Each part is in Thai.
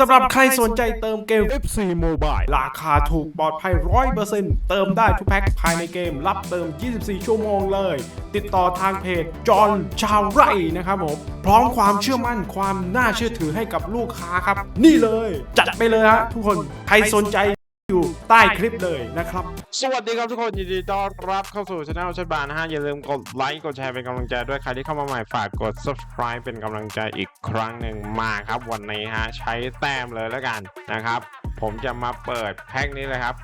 สำหรับใครสนใจเติมเกม FC Mobile ราคาถูกปลอดภัย 100%เติมได้ทุกแพ็คภายในเกม รับเติม 24 ชั่วโมงเลย ติดต่อทางเพจจอห์นชาวไร่นะครับผม พร้อมความเชื่อมั่นความน่าเชื่อถือให้กับลูกค้าครับ นี่เลย จัดไปเลยฮะทุกคน ใครสนใจอยู่ ใต้คลิปเลยนะครับ สวัสดีครับทุกคนยินดีต้อนรับเข้าสู่ช anel ชัดบานนะฮะ อย่าลืมกดไลค์กดแชร์เป็นกำลังใจด้วยใครที่เข้ามาใหม่ฝากกด subscribe เป็นกำลังใจอีกครั้งหนึ่งมาครับ วันนี้ฮะ ใช้แต้มเลยแล้วกันนะครับ ผมจะมาเปิดแพ็คนี้เลยครับ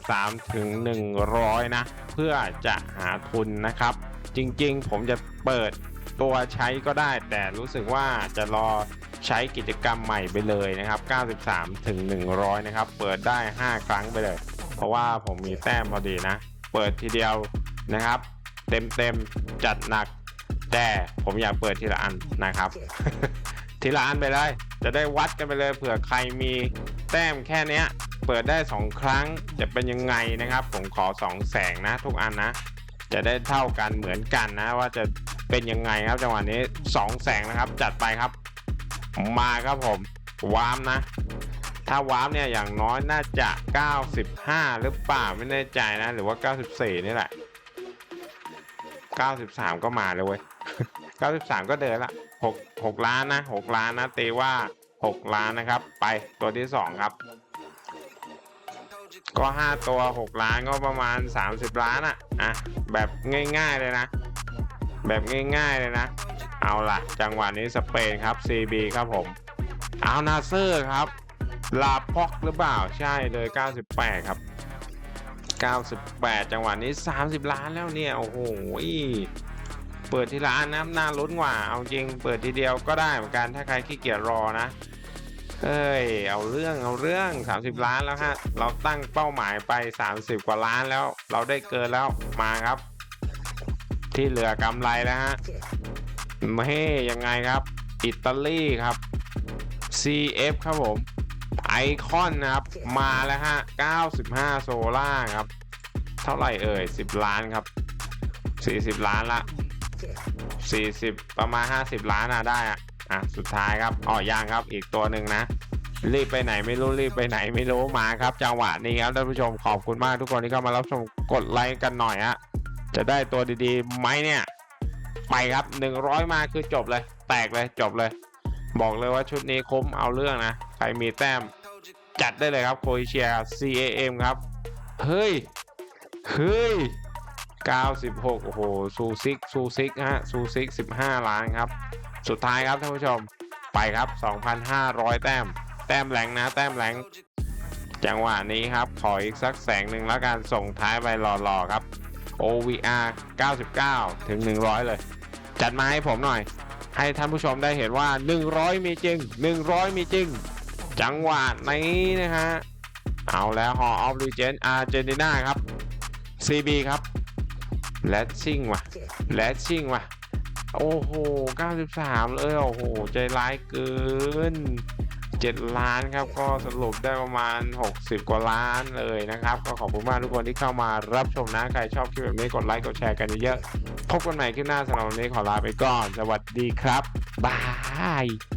93 ถึง 100 นะ เพื่อจะหาทุนนะครับ จริงๆ ผมจะเปิดตัวใช้ก็ได้ แต่รู้สึกว่าจะรอใช้กิจกรรมใหม่ไปเลยนะครับ 93 ถึง 100 นะครับ เปิดได้ 5 ครั้งไปเลย เพราะว่าผมมีแต้มพอดีนะ เปิดทีเดียวนะครับ เต็มๆ จัดหนัก แต่ผมอยากเปิดทีละอันนะครับ ทีละอันไปเลย จะได้วัดกันไปเลย เผื่อใครมีแต้มแค่เนี้ยเปิดได้ 2 ครั้งจะเป็นยังไงนะครับ ผมขอ 2 แสงนะทุกอันนะ จะได้เท่ากันเหมือนกันนะ ว่าจะเป็นยังไงครับจังหวะนี้2แสงนะครับ จัดไปครับ มาครับผมวามนะ ถ้าวาร์ปเนี่ยอย่างน้อยน่าจะ 95 หรือเปล่าไม่แน่ใจนะ หรือว่า 94 นี่แหละ 93 ก็มาเลยเว้ย 93 ก็เดินละ6 6ล้านนะ 6 ล้านนะเตว่า 6 ล้านนะครับ ไปตัวที่ 2 ครับ ก็5ตัว6ล้านก็ประมาณ30ล้านอะอะแบบง่ายๆเลยนะ แบบง่ายๆเลยนะ เอาล่ะ จังหวะนี้สเปนครับ CB ครับผมเอานาเซอร์ครับ ลาพ็อกหรือเปล่าใช่เลย 98 ครับ 98 จังหวะนี้ 30 ล้านแล้วเนี่ย โอ้โหเปิดทีละอันนะน่าลุ้นกว่า เอาจริง เปิดทีเดียวก็ได้เหมือนกันถ้าใครขี้เกียจรอนะ เอ้ย เอาเรื่องเอาเรื่อง 30 ล้านแล้วฮะ เราตั้งเป้าหมายไป 30 กว่าล้านแล้ว เราได้เกินแล้วมาครับ ที่เหลือกำไรแล้วฮะเฮ้ยังไงครับ อิตาลีครับ CF ครับผมไอคอนนะครับ มาแล้วฮะ 95 โซล่าครับ เท่าไหร่เอ่ย 10 ล้านครับ 40 ล้านละ 40 ประมาณ 50 ล้านอะได้อะ อะสุดท้ายครับอ๋อยางครับอีกตัวหนึ่งนะรีบไปไหนไม่รู้รีบไปไหนไม่รู้มาครับจังหวะนี้ครับท่านผู้ชมขอบคุณมากทุกคนที่เข้ามารับชมกดไลค์กันหน่อยฮะจะได้ตัวดีๆไหมเนี่ยไปครับ 100 มาคือจบเลย แตกเลยจบเลย บอกเลยว่าชุดนี้คุ้มเอาเรื่องนะใครมีแต้มจัดได้เลยครับโครเอเชีย CAM ครับ เฮ้ย เฮ้ย 96 โอ้โห ซูซิก ซูซิกฮะ ซูซิก 15 ล้านครับ สุดท้ายครับท่านผู้ชม ไปครับ 2,500 แต้ม แต้มแหลงนะ แต้มแหลง จังหวะนี้ครับ ขออีกสักแสงหนึ่งแล้วกันส่งท้ายไปหล่อๆครับ OVR 99 ถึง 100 เลย จัดมาให้ผมหน่อย ให้ท่านผู้ชมได้เห็นว่า 100 มีจริง 100 มีจริง จังหวะนี้นะฮะ เอาแล้ว Hall of Legend อาร์เจนตินาครับ CB ครับ แลชชิ่งว่ะแลชชิ่งว่ะ โอ้โห 93 เลย โอ้โห ใจร้ายเกิน 7 ล้านครับ ก็สรุปได้ประมาณ 60 กว่าล้านเลยนะครับ ก็ขอบคุณมากทุกคนที่เข้ามารับชมนะ ใครชอบคลิปแบบนี้กดไลค์ กดแชร์กันเยอะๆ พบกันใหม่คลิปหน้าสำหรับวันนี้ขอลาไปก่อน สวัสดีครับ บาย